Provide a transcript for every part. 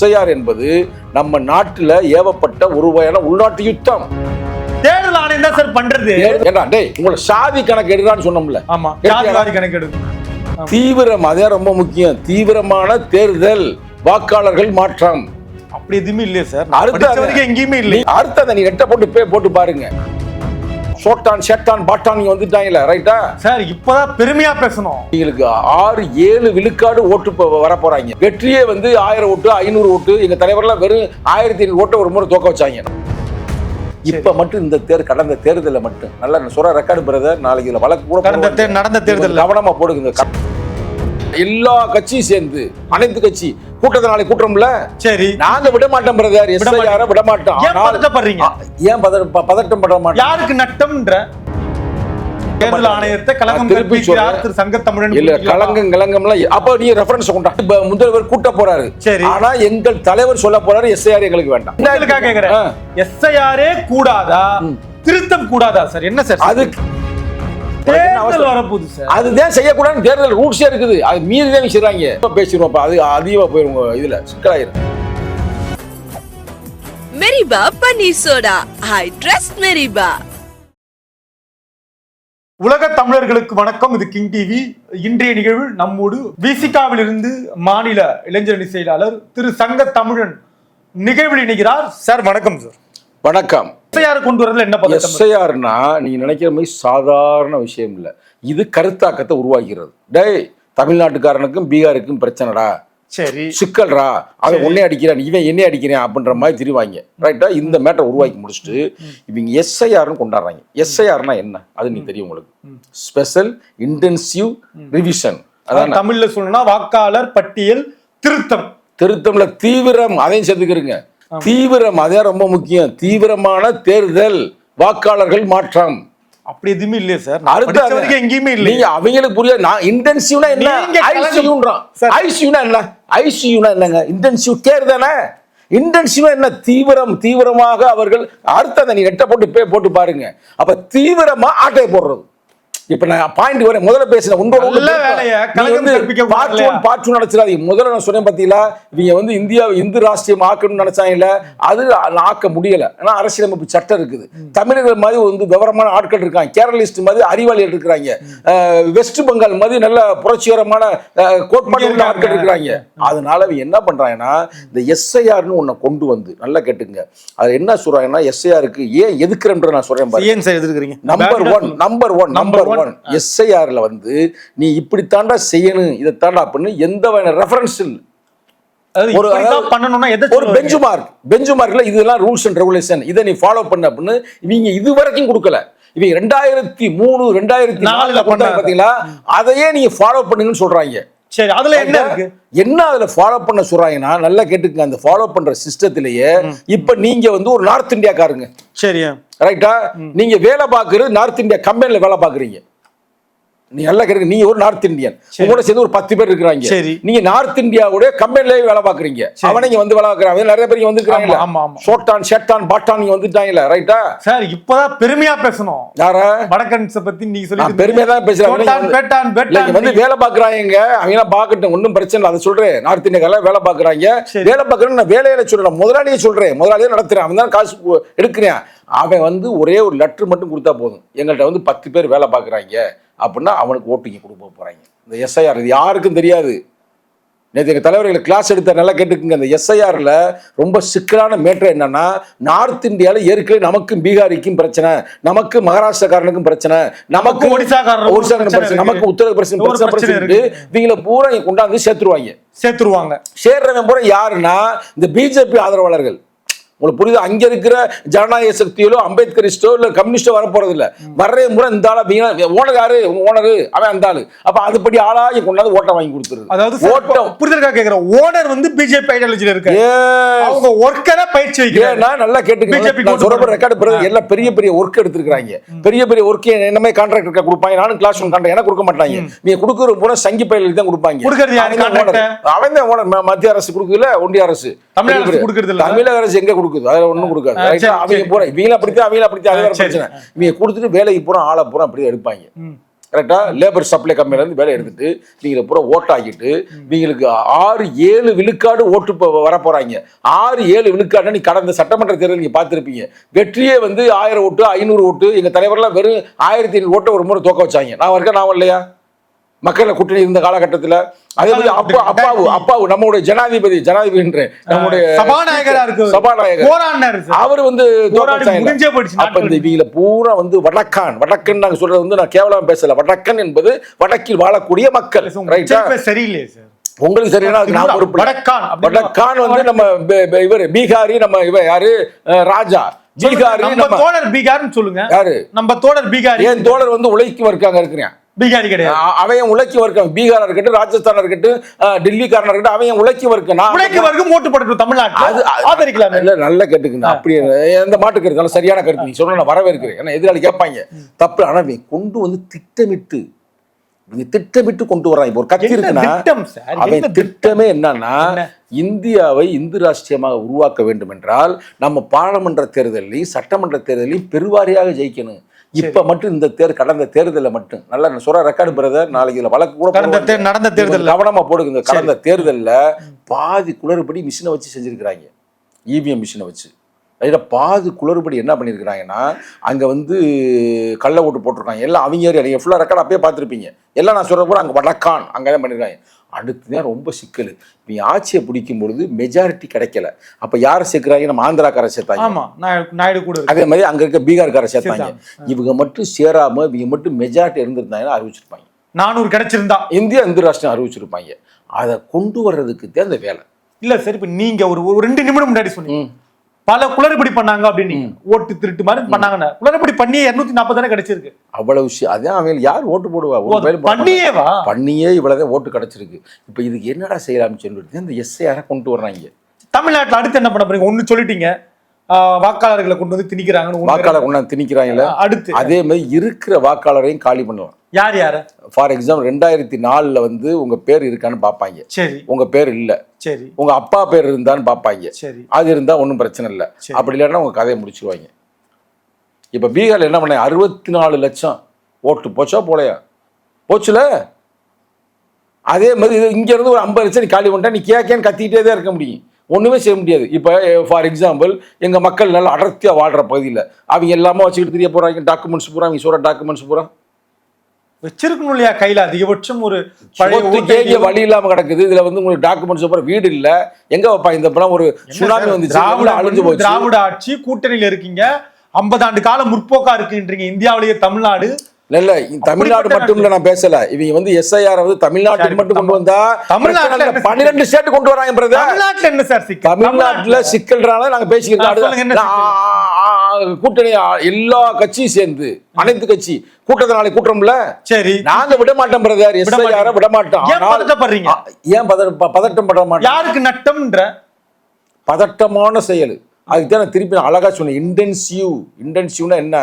SIR என்பது நம்ம நாட்டுல ஏவப்பட்ட ஒரு வகையான உள்நாட்டு யுத்தம். தேர்தல் ஆணையம் தான் சார் பண்றது? ஏண்டா டேய் உங்களை சாதி கணக்கு எடுறான்னு சொன்னோம்ல. ஆமா எடுத்தியாடா? ஜாதிவாரி கணக்கெடுப்பு தீவிரம் அதே ரொம்ப முக்கியம்? தீவிரமான தேர்தல் வாக்காளர்கள் மாற்றம். அப்படி எதுவுமே இல்லையே சார். அடுத்து வரைக்கும் எங்கேயுமே இல்லை நீ அடுத்ததை நீ நெட்ட போட்டு போட்டு பாருங்க. சோட்டான் ஷெட்டான் பாட்டான் நீங்க வந்துட்டாங்கல்ல ரைட்டா சார் இப்பதான் பெருமையா பேசணும். உங்களுக்கு ஆறு ஏழு விழுக்காடு ஓட்டு வர போறாங்க வெற்றியே வந்து ஆயிரம் ஓட்டு ஐநூறு ஓட்டு. எங்க தலைவர்லாம் வெறும் ஆயிரத்தி ஐநூறு ஓட்டை ஒரு முறை தோக்க வச்சாங்க. இப்ப மட்டும் இந்த தேர் கடந்த தேர்தலில் மட்டும். நல்லா சொல்ற ரெக்கார்டு பிரதர் நாளைக்கு வழக்கு கூட கடந்த நடந்த தேர்தல் கவனமா போடுங்க. எல்லா கட்சியும் சேர்ந்து அனைத்து கட்சி கூட்டத்தை நாளைக்கு கூட்டுறோம்ல? சரி. நாங்க விட மாட்டோம். பிரதர் எஸ் யார விட மாட்டோம் ஏன் பதட்டப்படுறீங்க? பதட்டம் பட மாட்டோம்? யாருக்கு நட்டம்ன்ற? தேர்தல் ஆணையத்தை கலங்கம் திருப்பி. திரு சங்கத்தமிழன் இல்ல கலங்கம் கலங்கம்லாம் அப்ப நீ ரெஃபரன்ஸ் கொண்டா இப்ப முதல்வர் கூட்ட போறாரு. சரி. ஆனா எங்கள் தலைவர் சொல்ல போறாரு எஸ்ஐஆர் எங்களுக்கு வேண்டாம். எஸ்ஐஆரே கூடாதா? திருத்தம் கூடாதா சார் என்ன சார் அது தேர்தல் வரப்போகுது சார். அதுதான் செய்யக்கூடாதுன்னு தேர்தல் ரூல்ஸே இருக்குது. அது மீறி தான் செய்றாங்க இப்ப பேசிடுவோம். அப்ப அது அதிகமா போயிருங்க இதுல. சிக்கலாயிரும். மெரிபா பன்னீர் சோடா. ஐ ட்ரஸ்ட் மெரிபா. உலக தமிழர்களுக்கு வணக்கம். இது கிங் டிவி. இன்றைய நிகழ்வு நம்மோடு விசிகாவில் இருந்து மாநில இளைஞரணி செயலாளர் திரு சங்க தமிழன் நிகழ்வில் இணைகிறார். சார் வணக்கம் சார். வணக்கம். எஸ்ஐஆர் கொண்டு வரதுல என்ன எஸ்ஐஆர்னா நீங்க நினைக்கிற மாதிரி சாதாரண விஷயம் இல்ல. இது கருத்தாக்கத்தை உருவாக்கிறது டேய் தமிழ்நாட்டுக்காரனுக்கும் பீகாருக்கும் பிரச்சனைடா. சரி. சிக்கல்ரா? அவன் உன்னை அடிக்கிறான் இவன் என்னை அடிக்கிறான் அப்படின்ற மாதிரி தெரிவாங்க. ரைட்டா இந்த மேட்டரை உருவாக்கி முடிச்சுட்டு இவங்க எஸ்ஐஆர்னு கொண்டாடுறாங்க. எஸ்ஐஆர்னா என்ன? அது நீ தெரியும் உங்களுக்கு. ஸ்பெஷல் இன்டென்சிவ் ரிவிஷன் அதான்? தமிழ்ல சொல்லணும்னா வாக்காளர் பட்டியல் திருத்தம். திருத்தம்ல தீவிரம் அதையும் சேர்த்துக்கிறங்க. தீவிரம் அதே ரொம்ப முக்கியம். தீவிரமான தேர்தல் வாக்காளர்கள் மாற்றம். அப்படி எதுவுமே இல்லையே சார். அடுத்து வரைக்கும் எங்கேயுமே இல்லை நீங்க அவங்களுக்கு புரிய நான் இன்டென்சிவ்னா என்ன? ஐசியூன்றான். ஐசியூனா என்ன? ஐசியூனா என்னங்க? இன்டென்சிவ் கேர் தானே? இன்டென்சிவா என்ன? தீவிரம் தீவிரமாக அவர்கள் அடுத்ததை நீ நெட்ட போட்டு பே போட்டு பாருங்க. அப்ப தீவிரமா ஆட்டையை போடுறது. இப்ப நான் பாயிண்ட் வரேன் முதல்ல பேசின உங்களோட பார்ட் டூ நடச்சிடாதீங்க முதல்ல நான் சொன்னேன் பாத்தீங்களா? இவங்க வந்து இந்தியாவை இந்து ராஷ்டிரியம் ஆக்கணும்னு நினைச்சாங்கல்ல அது ஆக்க முடியல. ஏன்னா அரசியலமைப்பு சட்டம் இருக்குது. தமிழர்கள் மாதிரி வந்து விவரமான ஆட்கள் இருக்காங்க. கேரளிஸ்ட் மாதிரி அறிவாளிகள் இருக்கிறாங்க. வெஸ்ட் பெங்கால் மாதிரி நல்ல புரட்சிகரமான கோட்பாடு உள்ள ஆட்கள் இருக்கிறாங்க. அதனால அவங்க என்ன பண்றாங்கன்னா இந்த எஸ்ஐஆர்னு ஒன்றை கொண்டு வந்து நல்லா கேட்டுங்க அது என்ன சொல்றாங்கன்னா எஸ்ஐஆருக்கு ஏன் எதுக்குறன்ற நான் சொல்றேன் number one number one number one எஸ்ஐஆர்ல வந்து நீ இப்படி தாண்டா செய்யணும் இதை தாண்டா அப்படின்னு எந்த வகையான ரெஃபரன்ஸ் இல்லை. ஒரு- பண்ணணும்னா? பெஞ்ச் மார்க் பெஞ்ச் மார்க்ல இதெல்லாம் ரூல்ஸ் அண்ட் ரெகுலேஷன் இதை நீ ஃபாலோ பண்ண அப்படின்னு இவங்க இது வரைக்கும் கொடுக்கல. இவங்க ரெண்டாயிரத்தி மூணு ரெண்டாயிரத்தி நாலுல பண்ணாங்க. பாத்தீங்களா? அதையே நீங்க ஃபாலோ பண்ணுங்கன்னு சொல்றாங்க. சரி அதுல என்ன இருக்கு? என்ன அதுல ஃபாலோ பண்ண சொல்றாங்கன்னா நல்லா கேட்டுக்கங்க அந்த ஃபாலோ பண்ற சிஸ்டத்திலேயே இப்ப நீங்க வந்து ஒரு நார்த் இந்தியாக்காரங்க. சரியா? ரைட்டா நீங்க வேலை பார்க்கறது நார்த் இந்தியா கம்பெனில வேலை பார்க்கறீங்க. நீ நல்லா கேட்க நீங்க ஒரு நார்த் இந்தியன் உங்களோட சேர்ந்து ஒரு பத்து பேர் இருக்கிறாங்க. சரி. நீங்க நார்த் இந்தியாவுடைய கம்பெனிலே வேலை பார்க்கறீங்க. அவனை இங்க வந்து வேலை பார்க்கறாங்க நிறைய பேர் இங்க வந்துருக்காங்க ஆமா, ஆமா. சோட்டான் ஷெட்டான் பாட்டான் இங்க வந்துட்டாங்கல்ல. ரைட்டா சார் இப்பதான் பெருமையா பேசணும். யார? வடக்கன்ஸ பத்தி நீங்க சொல்லி பெருமையா தான் அவன் பேட்டான் வந்து- வந்து வேலை பாக்குறாங்க அவங்க எல்லாம் பாக்கட்டும் ஒன்றும் பிரச்சனை இல்லை. அதை சொல்றேன். நார்த் இந்தியாக்கார வேலை பாக்குறாங்க. வேலை பாக்குறேன்னு நான் வேலையில சொல்றேன். முதலாளியே சொல்றேன். முதலாளியே நடத்துறேன். அவன் தான் காசு எடுக்கிறேன். அவன் வந்து ஒரே ஒரு லெட்டர் மட்டும் கொடுத்தா போதும். எங்கள்கிட்ட வந்து பத்து பேர் வேலை பாக்குறாங்க அப்படின்னா அவனுக்கு ஓட்டிங்க கொடுக்க போறாங்க. இந்த எஸ்ஐஆர் இது யாருக்கும் தெரியாது. நேற்று எங்கள் தலைவர்களை கிளாஸ் எடுத்த நல்லா கேட்டுக்குங்க இந்த எஸ்ஐஆரில் ரொம்ப சிக்கலான மேட்ரு என்னன்னா நார்த் இந்தியாவில் ஏற்கனவே நமக்கும் பீகாரிக்கும் பிரச்சனை நமக்கு மகாராஷ்டிரக்காரனுக்கும் பிரச்சனை நமக்கு ஒடிசாக்காரனுக்கும் ஒடிசாக்காரனுக்கும் பிரச்சனை. நமக்கு உத்தரப்பிரதேசம் பிரச்சனை இவங்கள பூரா கொண்டாந்து சேர்த்துருவாங்க. சேர்த்துருவாங்க. சேர்றவன் பூரா யாருன்னா இந்த பிஜேபி ஆதரவாளர்கள். உங்களுக்கு புரியுது? அங்க இருக்கிற ஜனநாயக சக்திகளோ அம்பேத்கரிஸ்டோ இல்ல கம்யூனிஸ்டோ வர போறது இல்ல வர்றே முறை இந்த ஆளா ஓனர் யாரு ஓனரு அவன் அந்த ஆளு. அப்ப அதுபடி ஆளாகி கொண்டாந்து ஓட்டை வாங்கி கொடுத்துருது. அதாவது ஓட்டம். புரிதலுக்காக கேக்குறேன். ஓனர் வந்து பிஜேபி ஐடியாலஜில இருக்கு. அவங்க ஒர்க்கரை பயிற்சி வைக்கிறாங்க ஏன்னா நல்லா கேட்டுக்கங்க. BJP நான் சொல்ற கூட்டு ரெக்கார்டு எல்லாம் பெரிய பெரிய ஒர்க் எடுத்துருக்காங்க பெரிய பெரிய ஒர்க் என்னமே கான்ட்ராக்ட் இருக்க கொடுப்பாங்க. நானும் கிளாஸ் ஒன் கான்ட்ராக்ட் எனக்கு கொடுக்க மாட்டாங்க. நீங்க கொடுக்குற பூரா சங்கி பயிலுக்கு தான் கொடுப்பாங்க. அவன் தான். ம- மத்திய அரசு கொடுக்குதுல ஒன்றிய அரசு. தமிழக அரசு பெரிய பெரிய- கொடுக்குது. அதுல ஒண்ணும் கொடுக்காது. அவங்க சரி. பூரா இவங்கள அப்படித்தான் அவங்கள அப்படித்தான் அது. பிரச்சனை. இவங்க கொடுத்துட்டு வேலைக்கு பூரா ஆளை பூரா அப்படியே எடுப்பாங்க. ம். கரெக்டா லேபர் சப்ளை கம்பெனில இருந்து வேலை எடுத்துட்டு நீங்க பூரா ஓட்டாக்கிட்டு நீங்களுக்கு ஆறு ஏழு விழுக்காடு ஓட்டு வர போறாங்க ஆறு ஏழு விழுக்காடு நீ கடந்த சட்டமன்ற தேர்தல் நீங்க பார்த்திருப்பீங்க. வெற்றியே வந்து ஆயிரம் ஓட்டு ஐநூறு ஓட்டு எங்க தலைவர்லாம் வெறும் ஆயிரத்தி ஐநூறு ஓட்டை ஒரு முறை தோக்க வச்சாங்க. நான் இருக்கேன் நான் இல்லையா மக்கள் கூட்டணி இருந்த காலகட்டத்தில் அதே மாதிரி அப்பா அப்பாவு அப்பாவு நம்மளுடைய ஜனாதிபதி ஜனாதிபதி நம்முடைய சபாநாயகரா இருக்கு. சபாநாயகர். அவர் வந்து அப்ப இந்த. இவங்கள பூரா வந்து வடக்கான் வடக்கன் நாங்க சொல்றது வந்து நான் கேவலமா பேசல. வடக்கன் என்பது வடக்கில் வாழக்கூடிய மக்கள் ரைட்டா சரியில்லையே சார். உங்களுக்கு சரியான நான் பொறுப்பு. வடக்கான் வந்து நம்ம இவரு பீகாரி நம்ம இவ யாரு? ராஜா. பீகாரி நம்ம தோழர் பீகார்னு சொல்லுங்க. யாரு? நம்ம தோழர் பீகாரி. என் தோழர் வந்து உழைக்கும் இருக்காங்க இருக்கிறேன். பீகாரி கிடையாது. அவன் உழைக்கும் இருக்கான் பீகாரா இருக்கட்டும் ராஜஸ்தானா இருக்கட்டும் டெல்லிக்காரனா இருக்கட்டும் அவன் உழைக்கும் இருக்கு நான் உழைக்க வரைக்கும் ஓட்டு போட்டு தமிழ்நாட்டுல அது- ஆதரிக்கலாம். இல்ல நல்ல கேட்டுக்குங்க. அப்படி எந்த மாட்டு கருத்து நல்ல சரியான கருத்து. நீ சொல்ல நான் வரவேற்கிறேன். ஏன்னா எதிராளி கேட்பாங்க. தப்பு. ஆனா இவன் கொண்டு வந்து திட்டமிட்டு இவங்க திட்டமிட்டு கொண்டு வர்றான் இப்போ ஒரு கட்சி இருக்குன்னா அவன் திட்டமே? என்னன்னா என்ன? இந்தியாவை இந்து ராஷ்டிரியமாக உருவாக்க வேண்டும் என்றால் நம்ம பாராளுமன்ற தேர்தலையும் சட்டமன்ற தேர்தலையும் பெருவாரியாக ஜெயிக்கணும். இப்ப மட்டும் இந்த தேர் கடந்த தேர்தலில் மட்டும். நல்லா சொல்ற ரெக்கார்டு பிரதர் நாளைக்கு இதுல வழக்கு கூட கடந்த நடந்த நீங்க கொஞ்சம் தேர்தல்ல. கவனமா போடுங்க. கடந்த தேர்தல்ல பாதி குளறுபடி மிஷினை வச்சு செஞ்சிருக்கிறாங்க. இவிஎம் மிஷினை வச்சு. அதில் பாதி குளறுபடி என்ன பண்ணியிருக்கிறாங்கன்னா அங்கே வந்து கள்ள ஓட்டு போட்டிருக்காங்க. எல்லாம் அவங்க ஏரியா ஃபுல்லாக ரெக்கார்ட் அப்பயே பார்த்துருப்பீங்க. எல்லாம் நான் சொல்கிற கூட அங்கே வடக்கான் அங்கே தான் பண்ணியிருக்காங்க அடுத்து தான் ரொம்ப சிக்கல். இப்போ ஆட்சியை பிடிக்கும் பொழுது மெஜாரிட்டி கிடைக்கல. அப்போ யாரை சேர்க்குறாங்க? நம்ம ஆந்திராக்காரை சேர்த்தாங்க. ஆமா நாயுடு நாயுடு கூட. அதே மாதிரி அங்கே இருக்க பீகார்காரை சேர்த்தாங்க. இவங்க மட்டும் சேராம இவங்க மட்டும் மெஜாரிட்டி இருந்திருந்தாங்கன்னா அறிவிச்சிருப்பாங்க. நானூறு கிடைச்சிருந்தா. இந்தியா இந்து ராஷ்டிரம் அறிவிச்சிருப்பாங்க. அதை கொண்டு வர்றதுக்கு தான் இந்த வேலை. இல்ல சார் இப்ப நீங்க ஒரு ஒரு ரெண்டு நிமிடம் முன்னாடி சொன்னீங்க. பல குளறுபடி பண்ணாங்க அப்படின்னு. ஓட்டு திருட்டு மாதிரி பண்ணாங்க குளறுபடி பண்ணி இருநூத்தி நாற்பது தானே கிடைச்சிருக்கு. அவ்வளவு விஷயம். அதான் அவங்க யார் ஓட்டு போடுவா? மாட்டாங்க. பண்ணியேவா பண்ணியே இவ்வளவுதான் ஓட்டு கிடைச்சிருக்கு. இப்போ இதுக்கு என்னடா செய்யலாம்னு சொல்லிட்டு இந்த எஸ்ஐஆரை கொண்டு வர்றாங்க. தமிழ்நாட்டுல அடுத்து என்ன பண்ண போறீங்க? ஒண்ணு சொல்லிட்டீங்க. வாக்காளர்களை கொண்டு வந்து திணிக்கிறாங்கன்னு. வாக்காளர் கொண்டாந்து திணிக்கிறாங்கல்ல? அடுத்து. அதே மாதிரி இருக்கிற வாக்காளரையும் காலி பண்ணலாம் யார் யார? ஃபார் எக்ஸாம்பிள் ரெண்டாயிரத்தி நாலுல வந்து உங்க பேர் இருக்கான்னு பார்ப்பாங்க. சரி. உங்க பேர் இல்ல. சரி. உங்க அப்பா பேர் இருந்தான்னு பார்ப்பாங்க. சரி. அது இருந்தா ஒன்றும் பிரச்சனை இல்லை. அப்படி இல்லைன்னா உங்க கதையை முடிச்சிருவாங்க. இப்போ பீகார்ல என்ன பண்ண அறுபத்தி நாலு லட்சம் ஓட்டு போச்சா போலையா? போச்சுல? அதே மாதிரி இது இங்க இருந்து ஒரு ஐம்பது லட்சம் நீ காலி பண்ணிட்டா நீ கேக்கேன்னு கத்திக்கிட்டே தான் இருக்க முடியும். ஒண்ணுமே செய்ய முடியாது. இப்போ ஃபார் எக்ஸாம்பிள் எங்க மக்கள் நல்லா அடர்த்தியா வாழ்ற பகுதியில் அவங்க எல்லாமே வச்சுக்கிட்டு தெரிய போறாங்க டாக்குமெண்ட்ஸ் பூரா அவங்க சொல்ற டாக்குமெண்ட்ஸ் பூரா. வச்சிருக்கணும் இல்லையா கையில அதிகபட்சம் ஒரு பழைய வழி இல்லாம கிடக்குது. இதுல வந்து உங்களுக்கு டாக்குமெண்ட்ஸ் அப்புறம் வீடு இல்ல. எங்க வைப்பா இந்த படம்? ஒரு சுனாமி வந்துச்சு. திராவிட அழிஞ்சு போச்சு. திராவிட ஆட்சி கூட்டணியில இருக்கீங்க. 50 ஆண்டு கால முற்போக்கா இருக்குன்றீங்க. இந்தியாவிலேயே தமிழ்நாடு. இல்ல தமிழ்நாடு மட்டும் இல்ல நான் பேசல. இவங்க வந்து எஸ்ஐஆர் வந்து தமிழ்நாட்டுக்கு மட்டும் கொண்டு வந்தா தமிழ்நாட்டுல பன்னிரெண்டு ஸ்டேட் கொண்டு வராங்க தமிழ்நாட்டுல என்ன சார் சிக்கல்? தமிழ்நாட்டுல சிக்கல்றால நாங்க பேசிக்கிறோம் கூட்டணி எல்லா கட்சியும் சேர்ந்து அனைத்து கட்சி கூட்டத்தை நாளைக்கு கூட்டுறோம்ல? சரி. நாங்க விட மாட்டோம் பிரதர் எஸ்ஐஆர். விட மாட்டோம் ஏன் பதட்டம் பட மாட்டோம் யாருக்கு நட்டம்ன்ற? பதட்டமான செயல். அதுக்கு தான் திருப்பி அழகா சொன்னேன். இன்டென்சிவ் இன்டென்சிவ்னா என்ன?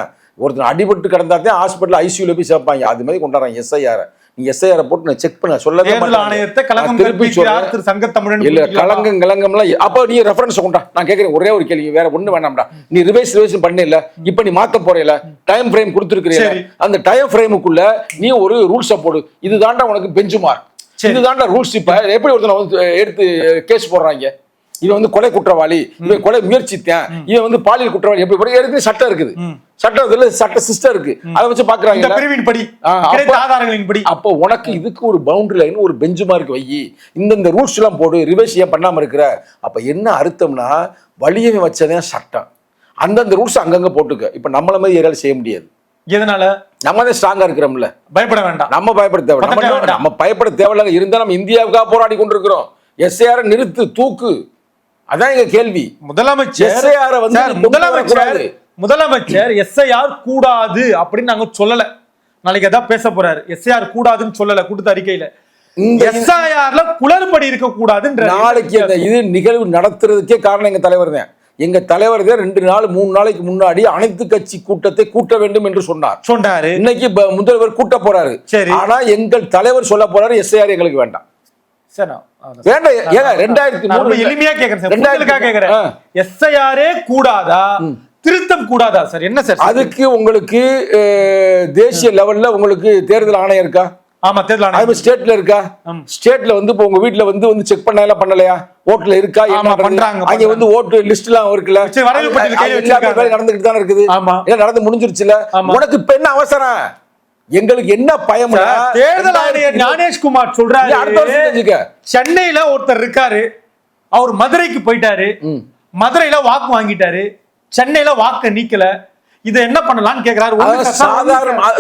ஒருத்தர் அடிபட்டு கிடந்தா தான் ஹாஸ்பிட்டல் ஐசியூல போய் சேர்ப்பாங்க. அது மாதிரி கொண்டாடுறாங்க எஸ்ஐஆர் நீங்க எஸ்ஐஆர் போட்டு நான் செக் பண்ண சொல்லவே. ஆணையத்தை கலங்கம் திருப்பி திரு சங்கத்தமிழன் இல்ல குறிப்பிடலாமா? கலங்கம் கலங்கம்லாம் அப்போ நீ ரெஃபரன்ஸ் கொண்டா நான் கேட்கிறேன் ஒரே ஒரு கேள்வி வேற ஒண்ணு வேணாம்டா நீ ரிவைஸ் ரிவைஸ் பண்ணல இப்ப நீ மாத்த போறேல டைம் ஃப்ரேம் கொடுத்துருக்கிறீங்க. அந்த டைம் ஃப்ரேமுக்குள்ள நீ ஒரு ரூல்ஸை போடு இதுதான்டா உனக்கு பெஞ்ச் மார்க் சரி. இதுதான்டா ரூல்ஸ் இப்ப எப்படி ஒருத்தனை எடுத்து கேஸ் போடுறாங்க இவன் வந்து கொலை குற்றவாளி இவன் கொலை முயற்சித்தேன் இவன் வந்து பாலியல் குற்றவாளி எப்படி போட ஏற்கனவே சட்டம் இருக்குது. சட்டத்துல சட்ட சிஸ்டம் இருக்கு. அதை வச்சு இந்த பாக்குறாங்க பிரிவின் படி ஆதாரங்களின் படி. அப்போ உனக்கு இதுக்கு ஒரு பவுண்டரி லைன் ஒரு பெஞ்ச் மார்க் வை. இந்தந்த ரூல்ஸ் எல்லாம் போடு ரிவைஸ் ஏன் பண்ணாம இருக்கிற? அப்ப என்ன அர்த்தம்னா வலியவன் வச்சதே சட்டம். அந்தந்த ரூல்ஸ் அங்கங்க போட்டுக்க. இப்ப நம்மள மாதிரி ஏரியால செய்ய முடியாது. எதனால? நம்ம தான் ஸ்ட்ராங்கா இருக்கிறோம்ல. பயப்பட வேண்டாம். நம்ம பயப்பட தேவை. நம்ம பயப்பட தேவையில்ல இருந்தா நம்ம இந்தியாவுக்காக போராடி கொண்டிருக்கிறோம். எஸ்ஏஆர் நிறுத்து தூக்கு. அதான் எங்க கேள்வி. முதலமைச்சர் வந்து முதலமைச்சர். முதலமைச்சர் எஸ்ஐஆர் கூடாது அப்படின்னு நாங்க சொல்லல. நாளைக்கு எதாவது பேச போறாரு. எஸ்ஐஆர் கூடாதுன்னு சொல்லல கூட்டத்து அறிக்கையில. எஸ்ஐஆர்ல குளறுபடி இருக்க கூடாதுன்ற நாளைக்கு இது நிகழ்வு நடத்துறதுக்கே காரணம் எங்க தலைவர் தான். எங்க தலைவர் தான் ரெண்டு நாள் மூணு நாளைக்கு முன்னாடி அனைத்து கட்சி கூட்டத்தை கூட்ட வேண்டும் என்று சொன்னார். சொன்னாரு. இன்னைக்கு முதல்வர் கூட்ட போறாரு. சரி. ஆனா எங்கள் தலைவர் சொல்ல போறாரு எஸ்ஐஆர் எங்களுக்கு வேண்டாம். எளிமையா கேக்குறேன். எஸ்ஐஆரே கூடாதா? திருத்தம் கூடாதா சார் என்ன சார் அதுக்கு உங்களுக்கு தேசிய லெவல்ல உங்களுக்கு தேர்தல் ஆணையம் இருக்கா? ஆமா தேர்தல் ஆணையம். ஸ்டேட்ல இருக்கா. ஸ்டேட்ல வந்து இப்போ உங்க வீட்ல வந்து வந்து செக் பண்ணல பண்ணலையா? ஓட்டுல இருக்கா? என்ன? பண்றாங்க, அங்க. வந்து ஓட்டு லிஸ்ட் எல்லாம் இருக்குல்ல? நடந்துகிட்டு தானே இருக்குது. ஆமா. நடந்து முடிஞ்சிருச்சுல. உனக்கு இப்ப என்ன அவசரம்? எங்களுக்கு என்ன பயம் தேர்தல் ஆணையர் ஞானேஷ்குமார் சொல்றாரு. சென்னையில ஒருத்தர் இருக்காரு. அவர் மதுரைக்கு போயிட்டாரு. மதுரையில வாக்கு வாங்கிட்டாரு. சென்னையில வாக்க நீக்கல. இதை என்ன பண்ணலாம்னு கேக்குறாரு.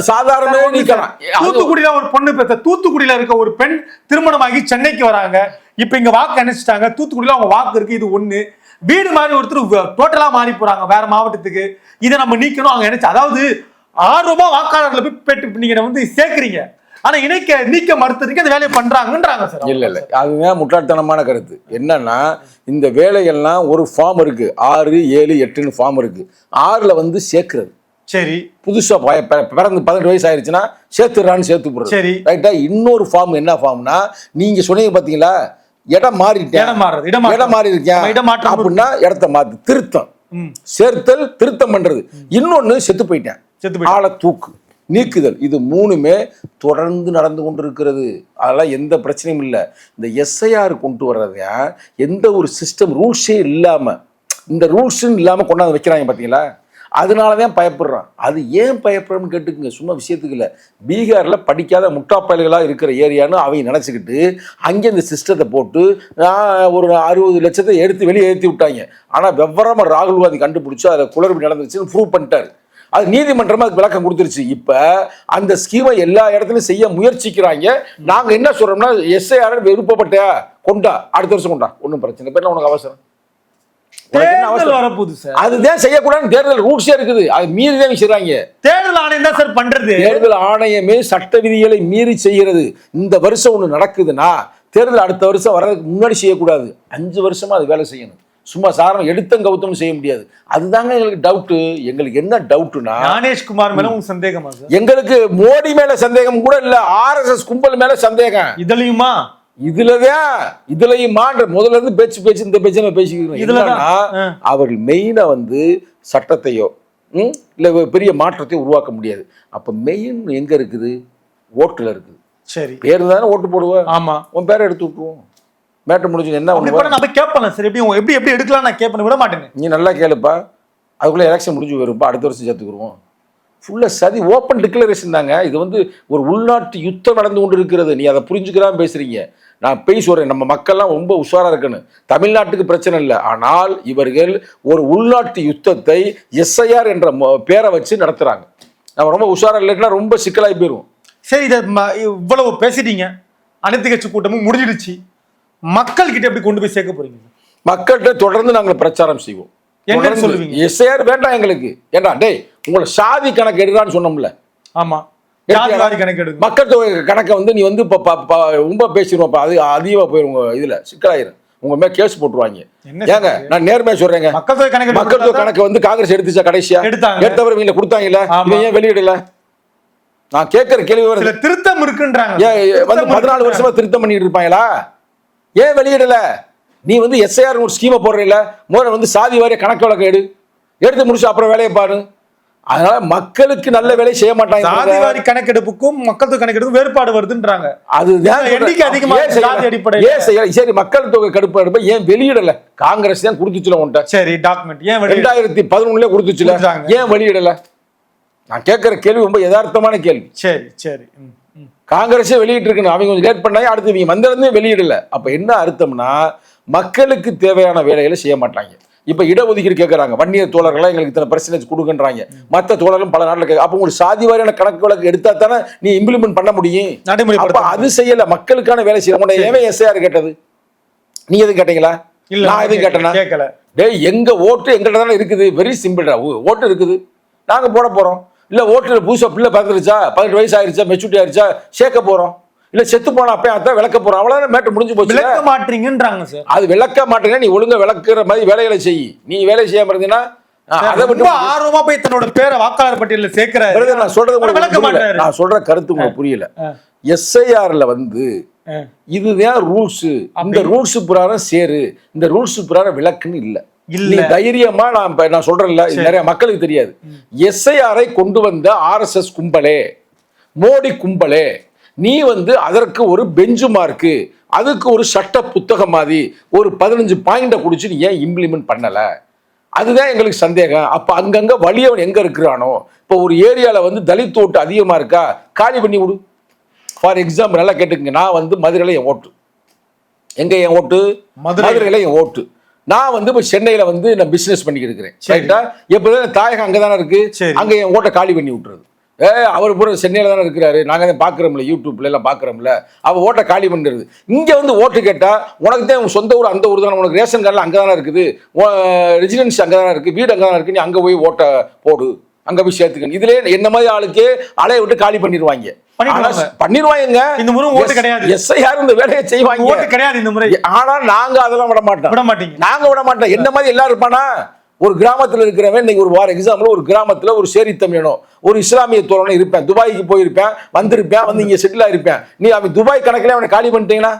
சாதாரண சார். தூத்துக்குடியில ஒரு பொண்ணு பெத்த தூத்துக்குடியில இருக்க ஒரு பெண் திருமணமாகி சென்னைக்கு வராங்க. இப்ப இங்க வாக்கு அணைச்சிட்டாங்க தூத்துக்குடியில அவங்க வாக்கு இருக்கு. இது ஒண்ணு. வீடு மாதிரி ஒருத்தர் டோட்டலா மாறி போறாங்க. வேற மாவட்டத்துக்கு. இதை நம்ம நீக்கணும். அவங்க நினைச்சு அதாவது ஆர்வமா வாக்காளர்களை போய் பெற்று நீங்க வந்து சேர்க்கறீங்க. ஆனா இணைக்க நீக்க மறுத்ததுக்கு அந்த வேலையை பண்றாங்கன்றாங்க சார் இல்ல இல்ல. அதுதான் முட்டாள்தனமான கருத்து. என்னன்னா இந்த வேலைகள்லாம் ஒரு ஃபார்ம் இருக்கு. ஆறு ஏழு எட்டுன்னு ஃபார்ம் இருக்கு. ஆறுல வந்து சேர்க்கிறது. சரி. புதுசா பிறந்து பதினெட்டு வயசு ஆயிருச்சுன்னா சேர்த்துறான்னு சேர்த்து போடுறது சரி. ரைட்டா இன்னொரு ஃபார்ம் என்ன ஃபார்ம்னா நீங்க சொன்னீங்க பாத்தீங்களா? இடம் மாறிட்டேன். இடம் மாறி இருக்கேன் அப்படின்னா இடத்த மாத்து. திருத்தம். சேர்த்தல் திருத்தம் பண்றது. இன்னொன்னு செத்து போயிட்டேன். செத்து ஆளை தூக்கு நீக்குதல். இது மூணுமே தொடர்ந்து நடந்து கொண்டிருக்கிறது. அதெல்லாம் எந்த பிரச்சனையும் இல்லை. இந்த எஸ்ஐஆர் கொண்டு வர்றத எந்த ஒரு சிஸ்டம் ரூல்ஸே இல்லாமல் இந்த ரூல்ஸும் இல்லாமல் கொண்டாந்து வைக்கிறாங்க பார்த்தீங்களா அதனால தான் பயப்படுறான். அது ஏன் பயப்படுறோம்னு கேட்டுக்குங்க. சும்மா விஷயத்துக்கு இல்லை. பீகாரில் படிக்காத முட்டாப்பயல்களாக இருக்கிற ஏரியான்னு அவங்க நினச்சிக்கிட்டு அங்கே இந்த சிஸ்டத்தை போட்டு நான் ஒரு அறுபது லட்சத்தை எடுத்து வெளியே ஏற்றி விட்டாங்க. ஆனால் வெவ்வரமாக ராகுல் காந்தி கண்டுபிடிச்சி அதில் குளறுபடி நடந்துச்சுன்னு ப்ரூவ் பண்ணிட்டாரு. அது நீதிமன்றமா அதுக்கு விளக்கம் கொடுத்துருச்சு. இப்ப அந்த ஸ்கீமை எல்லா இடத்துலயும் செய்ய முயற்சிக்கிறாங்க. நாங்க என்ன சொல்றோம்னா எஸ்ஐஆர் விருப்பப்பட்ட கொண்டா அடுத்த வருஷம் கொண்டா. ஒன்றும் பிரச்சனை இல்லை. இப்ப என்ன உனக்கு அவசரம்? அதுதான் செய்யக்கூடாதுன்னு தேர்தல் ரூல்ஸே இருக்குது. அது மீறி தான் தேர்தல் ஆணையம் தான் சார் பண்றது. தேர்தல் ஆணையமே சட்ட விதிகளை மீறி செய்கிறது. இந்த வருஷம் ஒன்று நடக்குதுன்னா தேர்தல் அடுத்த வருஷம் வர்றதுக்கு முன்னாடி செய்யக்கூடாது. அஞ்சு வருஷமா அது வேலை செய்யணும். சும்மா சாரம் எடுத்தம் கவுத்தம் செய்ய முடியாது. அதுதாங்க எங்களுக்கு டவுட்டு எங்களுக்கு என்ன டவுட்டுனா ஞானேஷ்குமார் மேல உங்களுக்கு சந்தேகமா எங்களுக்கு மோடி மேல சந்தேகம் கூட இல்ல ஆர்எஸ்எஸ் கும்பல் மேல சந்தேகம். இதுலயுமா? இதுலதான் இதுலயும் மாற்ற முதல்ல இருந்து பேச்சு பேச்சு இந்த பேச்சு நம்ம பேசிக்கிறோம் ஆ. அவர்கள் மெயினா வந்து சட்டத்தையோ இல்ல பெரிய மாற்றத்தை உருவாக்க முடியாது. அப்ப மெயின் எங்க இருக்குது? ஓட்டுல இருக்குது. சரி. பேர் தானே ஓட்டு போடுவேன் ஆமா. உன் பேரை எடுத்து விட்டுருவோம். மேட்டர் முடிஞ்சு என்ன பண்ண நான் போய் கேட்பேன் சார். எப்படி எப்படி எப்படி எடுக்கலாம் நான் கேட்பேன். விட மாட்டேங்க நீ நல்லா கேளுப்பா. அதுக்குள்ள எலெக்ஷன் முடிஞ்சு வரும்பா அடுத்த வருஷம் சேர்த்துக்குருவோம். ஃபுல்லாக சதி ஓப்பன் டிக்ளரேஷன் தாங்க. இது வந்து ஒரு உள்நாட்டு யுத்தம் நடந்து கொண்டு இருக்கிறது நீ அதை புரிஞ்சுக்கிறாம பேசுறீங்க. நான் பேய் நம்ம மக்கள்லாம் ரொம்ப உஷாரா இருக்கணும். தமிழ்நாட்டுக்கு பிரச்சனை இல்லை. ஆனால் இவர்கள் ஒரு உள்நாட்டு யுத்தத்தை எஸ்ஐஆர் என்ற பேரை வச்சு நடத்துறாங்க. நம்ம ரொம்ப உஷாரா இல்லைன்னா ரொம்ப சிக்கலாகி போயிடும் சரி இதை இவ்வளவு பேசிட்டீங்க. அனைத்து கட்சி கூட்டமும் முடிஞ்சிடுச்சு. மக்கள் கிட்ட எப்படி கொண்டு போய் சேர்க்க போறீங்க? மக்கள்கிட்ட தொடர்ந்து நாங்கள் பிரச்சாரம் செய்வோம். என்னன்னு சொல்லுவீங்க? எஸ்ஐஆர் வேண்டாம் எங்களுக்கு. ஏண்டா டேய் உங்களை சாதி கணக்கு எடுறான்னு சொன்னோம்ல. ஆமா. மக்கள் தொகை கணக்கை வந்து நீ வந்து இப்போ ரொம்ப பேசிடுவோம் அது அதிகமாக போயிடும் இதுல சிக்கலாயிரும். உங்க மேல கேஸ் போட்டுருவாங்க. என்ன ஏங்க? நான் நேர்மையா சொல்றேங்க. மக்கள் தொகை கணக்கு மக்கள் தொகை கணக்கு வந்து காங்கிரஸ் எடுத்துச்சா கடைசியா? எடுத்தாங்க. எடுத்தவரை இவங்க கொடுத்தாங்கல்ல. இவன் ஏன் வெளியிடல? நான் கேட்கிற கேள்வி வருது திருத்தம் இருக்குன்றாங்க. வந்து பதினாலு. வருஷமா திருத்தம் பண்ணிட்டு இருப்பாங்களா? ஏன் வெளியிடல? நீ வந்து எஸ்ஐஆர் ஒரு ஸ்கீமை போடுறீல முதல்ல வந்து சாதி வாரிய கணக்கு வழக்கு எடு. எடுத்து முடிச்சு அப்புறம் வேலையை பாரு. அதனால மக்களுக்கு நல்ல வேலை செய்ய மாட்டாங்க. சாதிவாரி கணக்கெடுப்புக்கும் மக்கள் தொகை கணக்கெடுப்புக்கும் வேறுபாடு வருதுன்றாங்க. அதுதான் இல்ல, எண்ணிக்கை அதிகமா ஏன் இருக்கு, செய்யல? ஜாதி அடிப்படையில. ஏன் செய்யல? சரி மக்கள் தொகை கடுப்பு எடுப்ப ஏன் வெளியிடல? காங்கிரஸ் தான் கொடுத்துச்சுல உன்ட்ட? சரி டாக்குமெண்ட் ஏன் ரெண்டாயிரத்தி பதினொன்னுல கொடுத்துச்சுல. ஏன் வெளியிடல? நான் கேட்கிற கேள்வி ரொம்ப யதார்த்தமான கேள்வி. சரி சரி. காங்கிரஸே வெளியிட்டு இருக்கணும் அவங்க கொஞ்சம் லேட் பண்ணாங்க அடுத்து இவங்க வந்திருந்தே வெளியிடல. அப்ப என்ன அர்த்தம்னா மக்களுக்கு தேவையான வேலைகளை செய்ய மாட்டாங்க. இப்ப இடஒதுக்கீடு கேட்கறாங்க வன்னியர் தோழர்கள்லாம் எங்களுக்கு இத்தனை பர்சன்டேஜ் கொடுக்குன்றாங்க மற்ற தோழர்களும் பல நாட்டில் கேட்க அப்போ உங்களுக்கு சாதி வாரியான கணக்கு வழக்கு எடுத்தா தானே நீ இம்ப்ளிமெண்ட் பண்ண முடியும். அப்ப நடைமுறைப்படுத்த அது செய்யல. மக்களுக்கான வேலை செய்யல. உன்னை ஏன் எஸ்ஐஆர் கேட்டது? நீ எதுவும் கேட்டீங்களா? இல்ல நான் எதுவும் கேட்டேனா? கேட்கல டேய் எங்க ஓட்டு எங்கள்ட்ட தானே இருக்குது. வெரி சிம்பிள்டா ஓட்டு இருக்குது. நாங்க போட போறோம். இல்ல ஓட்டுல புதுசா பிள்ளை பிறந்துருச்சா பதினெட்டு வயசு ஆயிருச்சா மெச்சூரிட்டி ஆயிருச்சா சேர்க்க போறோம். இல்ல செத்து போன அப்ப அதான் விளக்க போறோம். அவ்வளவுதான் மேட்டர் முடிஞ்சு போச்சு விளக்க மாட்டீங்கன்றாங்க சார். அது விளக்க மாட்டேங்க நீ ஒழுங்கா விளக்குற மாதிரி வேலைகளை செய். நீ வேலை செய்யாம இருந்தீங்கன்னா அதை விட்டு ஆர்வமா போய் தன்னோட பேரை வாக்காளர் பட்டியலில் சேர்க்கிறாரு. நான் சொல்றது நான் சொல்ற கருத்து உங்களுக்கு புரியல. எஸ்ஐஆர்ல வந்து இதுதான் ரூல்ஸ் இந்த ரூல்ஸ் பிரகாரம் சேரு. இந்த ரூல்ஸ் பிரகாரம் விளக்குன்னு இல்ல. இல்ல. தைரியமா நான் இப்ப நான் சொல்றேன்ல நிறைய மக்களுக்கு தெரியாது. எஸ்ஐஆரை கொண்டு வந்த ஆர்எஸ்எஸ் கும்பலே மோடி கும்பலே நீ வந்து அதற்கு ஒரு பெஞ்சு மார்க்கு அதுக்கு ஒரு சட்ட புத்தகம் மாதிரி ஒரு பதினஞ்சு பாயிண்ட குடிச்சு நீ ஏன் இம்ப்ளிமெண்ட் பண்ணல? அதுதான் எங்களுக்கு சந்தேகம். அப்ப அங்கங்க வலியவன் எங்க இருக்கிறானோ? இப்போ ஒரு ஏரியால வந்து தலித் ஓட்டு அதிகமா இருக்கா? காலி பண்ணி விடு. ஃபார் எக்ஸாம்பிள் நல்லா கேட்டுக்கங்க. நான் வந்து மதுரையில என் ஓட்டு. எங்க என் ஓட்டு? மதுரை. மதுரையில என் ஓட்டு. நான் வந்து இப்போ சென்னையில வந்து நான் பிசினஸ் பண்ணிக்கிட்டு இருக்கிறேன். ரைட்டா எப்போதான் தாயகம் அங்கே தானே இருக்கு. சரி. அங்க என் ஓட்டை காலி பண்ணி விட்டுறது ஏ அவர் பூரா சென்னையில தானே இருக்கிறாரு. நாங்க தான் பாக்குறோம்ல யூடியூப்ல எல்லாம் பாக்குறோம்ல அவ ஓட்டை காலி பண்ணுறது இங்க வந்து ஓட்டு கேட்டா உனக்கு தான் சொந்த ஊர் அந்த ஊர் தானே உனக்கு ரேஷன் கார்டில் அங்கே தானே இருக்குது. ரெசிடென்சி அங்கே தானே இருக்கு வீடு அங்கே தானே இருக்கு நீ அங்கே போய் ஓட்டை போடு. அங்க போய் சேர்த்துக்கணும். இதுல என்ன மாதிரி ஆளுக்கே அலைய விட்டு காலி பண்ணிடுவாங்க. பண்ணிடுவாங்க. இந்த முறை ஓட்டு கிடையாது. எஸ்ஐஆர் இந்த வேலையை செய்வாங்க. ஓட்டு கிடையாது இந்த முறை. ஆனா நாங்க அதெல்லாம் விட மாட்டோம். விட மாட்டீங்க. நாங்க விட மாட்டோம். என்ன மாதிரி எல்லாரும் இருப்பானா ஒரு கிராமத்துல இருக்கிறவன் இன்னைக்கு ஒரு வார எக்ஸாம்பிள் ஒரு கிராமத்துல ஒரு சேரி தமிழனோ ஒரு இஸ்லாமிய தோழனும் இருப்பேன். துபாய்க்கு போயிருப்பேன் வந்திருப்பேன் வந்து இங்க செட்டில் ஆயிருப்பேன். நீ அவன் துபாய் கணக்குல அவனை காலி பண்ணிட்டீங்கன்னா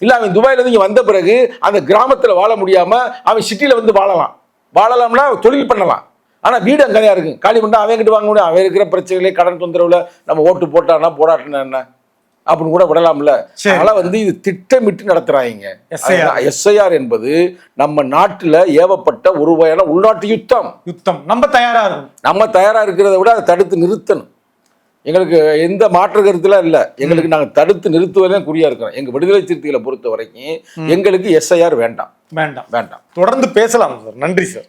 இல்ல அவன் துபாயில இருந்து இங்க வந்த பிறகு அந்த கிராமத்துல வாழ முடியாம அவன் சிட்டில வந்து வாழலாம். வாழலாம்னா தொழில் பண்ணலாம். ஆனா வீடு அங்கதான் இருக்கு. காலி பண்ணா அவன் கிட்ட வாங்க முடியும்? அவன் இருக்கிற பிரச்சனைகளே கடன் தொந்தரவுல நம்ம ஓட்டு போட்டானா போராட்டினா என்ன? அப்படின்னு கூட விடலாம்ல. அதனால வந்து இது திட்டமிட்டு நடத்துறாங்க. எஸ்ஐஆர் என்பது நம்ம நாட்டுல ஏவப்பட்ட ஒரு வகையான உள்நாட்டு யுத்தம். யுத்தம். நம்ம தயாரா இருக்கும் நம்ம தயாரா இருக்கிறத விட அதை தடுத்து நிறுத்தணும். எங்களுக்கு எந்த மாற்று கருத்துலாம் இல்லை. எங்களுக்கு நாங்கள் தடுத்து நிறுத்துவதே குறியா இருக்கிறோம். எங்க விடுதலை சிறுத்தைகளை பொறுத்த வரைக்கும் எங்களுக்கு எஸ்ஐஆர் வேண்டாம். வேண்டாம். வேண்டாம். தொடர்ந்து பேசலாம் சார். நன்றி sir.